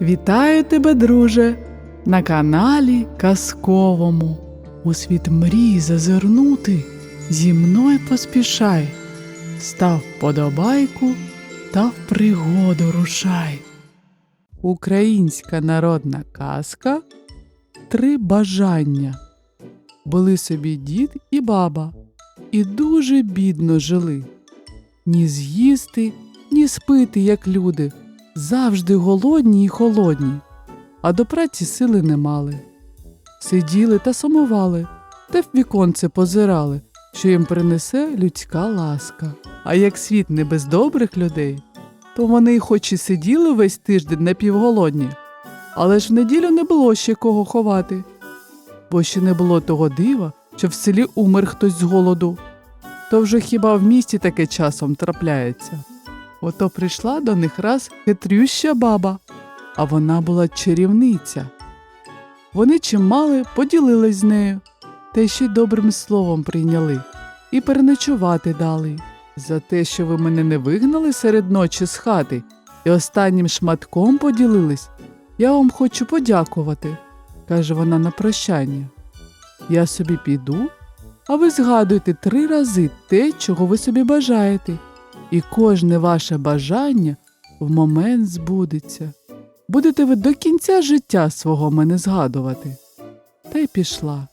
Вітаю тебе, друже, на каналі Казковому. У світ мрій зазирнути, зі мною поспішай. Став подобайку та в пригоду рушай. Українська народна казка Три бажання. Були собі дід і баба, і дуже бідно жили. Ні з'їсти, ні спити, як люди, завжди голодні й холодні, а до праці сили не мали. Сиділи та сумували, та в віконце позирали, що їм принесе людська ласка. А як світ не без добрих людей, то вони хоч і сиділи весь тиждень напівголодні, але ж в неділю не було ще кого ховати, бо ще не було того дива, що в селі умер хтось з голоду. То вже хіба в місті таке часом трапляється. Ото прийшла до них раз хитрюща баба, а вона була чарівниця. Вони чим мали, поділились з нею, та ще й добрим словом прийняли і переночувати дали. За те, що ви мене не вигнали серед ночі з хати і останнім шматком поділились, я вам хочу подякувати, каже вона на прощання. Я собі піду, а ви згадуйте три рази те, чого ви собі бажаєте, і кожне ваше бажання в момент збудеться. Будете ви до кінця життя свого мене згадувати. Та й пішла.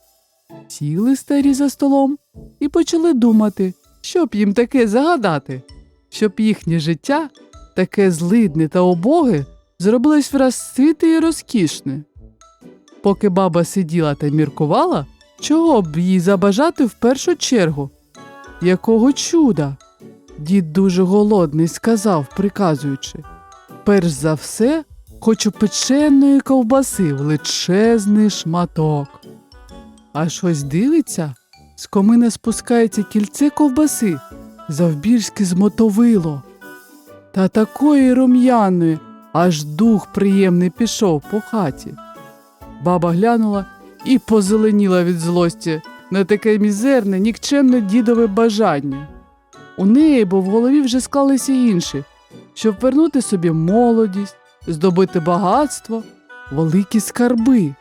Сіли старі за столом і почали думати, щоб їм таке загадати, щоб їхнє життя, таке злидне та обоге, зробилось враз сите і розкішне. Поки баба сиділа та міркувала, чого б їй забажати в першу чергу? Якого чуда? Дід дуже голодний сказав, приказуючи. Перш за все, хочу печеної ковбаси, величезний шматок. А щось дивиться, з комина спускається кільце ковбаси, завбільськи змотовило. Та такої рум'яної, аж дух приємний пішов по хаті. Баба глянула і позеленіла від злості на таке мізерне, нікчемне дідове бажання. У неї, бо в голові вже склалися інші, щоб вернути собі молодість, здобути багатство, великі скарби.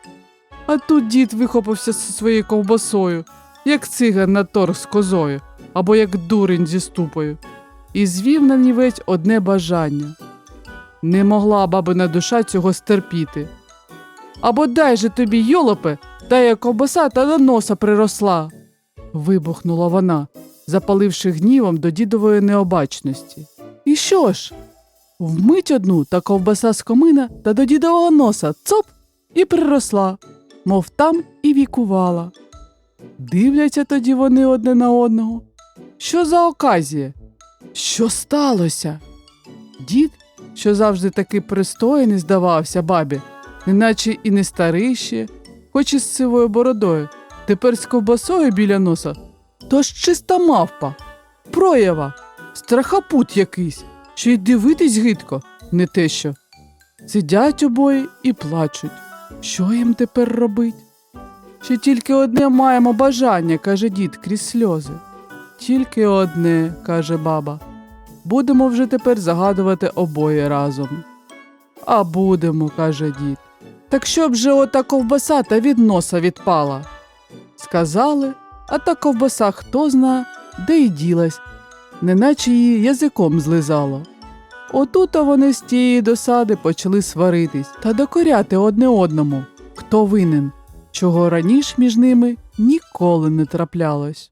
А тут дід вихопився зі своєю ковбасою, як циган на торг з козою, або як дурень зі ступою, і звів на нівець одне бажання. Не могла бабина душа цього стерпіти. Або дай же тобі, йолопе, та я ковбаса та до носа приросла. вибухнула вона, запаливши гнівом до дідової необачності. І що ж? Вмить одну та ковбаса з комина та до дідового носа цоп і приросла, мов там і вікувала. Дивляться тоді вони одне на одного. Що за оказія? Що сталося? Дід, що завжди такий пристойний здавався бабі, неначе і не старий ще, хоч і з сивою бородою, тепер з ковбасою біля носа, то ж чиста мавпа, проява, страхопут якийсь, що й дивитись гидко, не те що. Сидять обоє і плачуть. Що їм тепер робить? Ще тільки одне маємо бажання, каже дід крізь сльози. Тільки одне, каже баба. Будемо вже тепер загадувати обоє разом. А будемо, каже дід. Так щоб же ота ковбаса та від носа відпала. Сказали, а та ковбаса хто зна, де й ділась, неначе її язиком злизало. Отута вони з тієї досади почали сваритись та докоряти одне одному, хто винен, чого раніше між ними ніколи не траплялось.